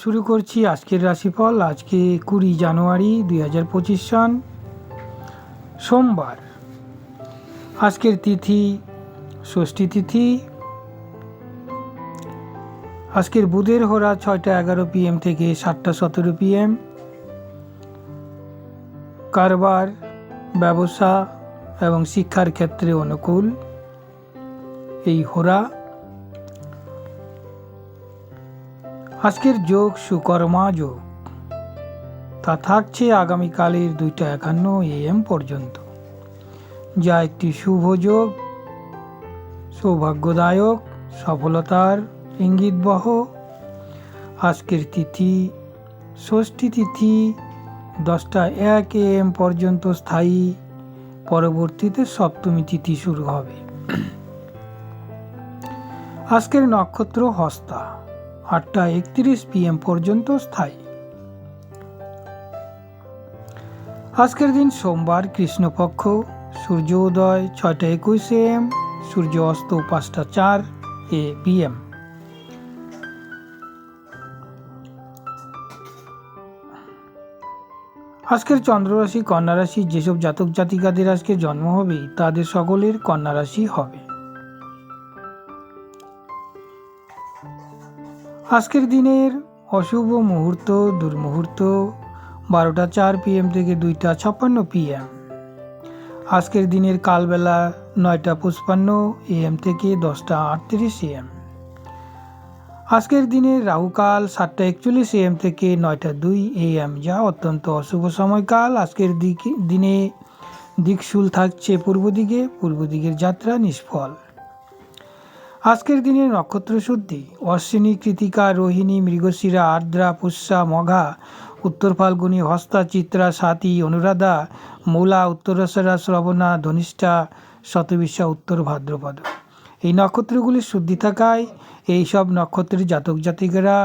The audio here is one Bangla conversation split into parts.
শুরু করছি আজকের রাশিফল, আজকে কুড়ি জানুয়ারি দুই হাজার পঁচিশ সন, সোমবার। আজকের তিথি, ষষ্ঠী তিথি। আজকের বুধের হোরা ছয়টা এগারো পিএম থেকে সাতটা সতেরো পিএম কারবার, ব্যবসা এবং শিক্ষার ক্ষেত্রে অনুকূল। এই হোরা আজকের যোগ সুকর্মা যোগ। তা থাকছে আগামীকালের দুইটা একান্ন এএম পর্যন্ত। যা একটি শুভ যোগ, সৌভাগ্যদায়ক, সফলতার ইঙ্গিতবহ আজকের তিথি, ষষ্ঠী তিথি, দশটা এক এএম পর্যন্ত স্থায়ী। পরবর্তীতে সপ্তমী তিথি শুরু হবে। আজকের নক্ষত্র হস্তা। আটটা একত্রিশ পিএম পর্যন্ত স্থায়ী। আজকের দিন সোমবার, কৃষ্ণপক্ষ, সূর্য উদয় ছয়টা একুশ এম সূর্য অস্ত পাঁচটা চার এ পিএম আজকের চন্দ্ররাশি কন্যা রাশি যেসব জাতক জাতিকাদের আজকে জন্ম হবে, তাদের সকলের কন্যা রাশি হবে। আজকের দিনের অশুভ মুহূর্ত, দুর্মুহূর্ত, বারোটা চার পিএম থেকে দুইটা ছাপ্পান্ন পিএম আজকের দিনের কালবেলা নয়টা পঁচপান্ন এএম থেকে দশটা আটত্রিশ এএম আজকের দিনের রাহুকাল সাতটা একচল্লিশ এএম থেকে নয়টা দুই এএম যা অত্যন্ত অশুভ সময়কাল। আজকের দিকে দিনে দিকশুল থাকছে পূর্ব দিকে। পূর্ব দিকের যাত্রা নিষ্ফল। আজকের দিনের নক্ষত্র শুদ্ধি। অশ্বিনী, কৃতিকা, রোহিণী, মৃগশিরা, আর্দ্রা, পুষ্যা, মঘা, উত্তর ফাল্গুনী, হস্তা, চিত্রা সাথী অনুরাধা, মূলা, উত্তরসরা, শ্রবণা, ধনিষ্ঠা, শতবিশা, উত্তর ভাদ্রপদ। এই নক্ষত্রগুলির শুদ্ধি থাকায় এই সব নক্ষত্রের জাতক জাতিকেরা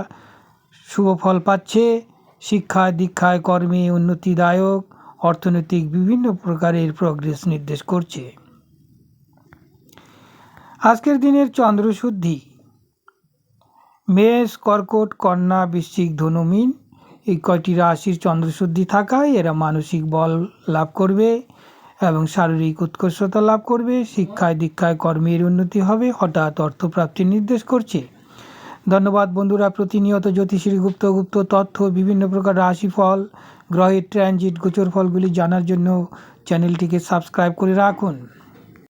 শুভ ফল পাচ্ছে। শিক্ষায় দীক্ষায় কর্মে উন্নতিদায়ক, অর্থনৈতিক বিভিন্ন প্রকারের প্রগ্রেস নির্দেশ করছে। আজকের দিনের চন্দ্রশুদ্ধি। মেষ, কর্কট, কন্যা, বৃশ্চিক, ধনু, মিন, এই কয়টি রাশির চন্দ্রশুদ্ধি থাকায় এরা মানসিক বল লাভ করবে এবং শারীরিক উৎকর্ষতা লাভ করবে, শিক্ষায়, দীক্ষায় কর্মের উন্নতি হবে, হঠাৎ অর্থপ্রাপ্তির নির্দেশ করছে। ধন্যবাদ বন্ধুরা, প্রতিনিয়ত জ্যোতিষী গুপ্ত গুপ্ত তথ্য, বিভিন্ন প্রকার রাশিফল, গ্রহের ট্রানজিট গোচর ফলগুলি জানার জন্য চ্যানেলটিকে সাবস্ক্রাইব করে রাখুন।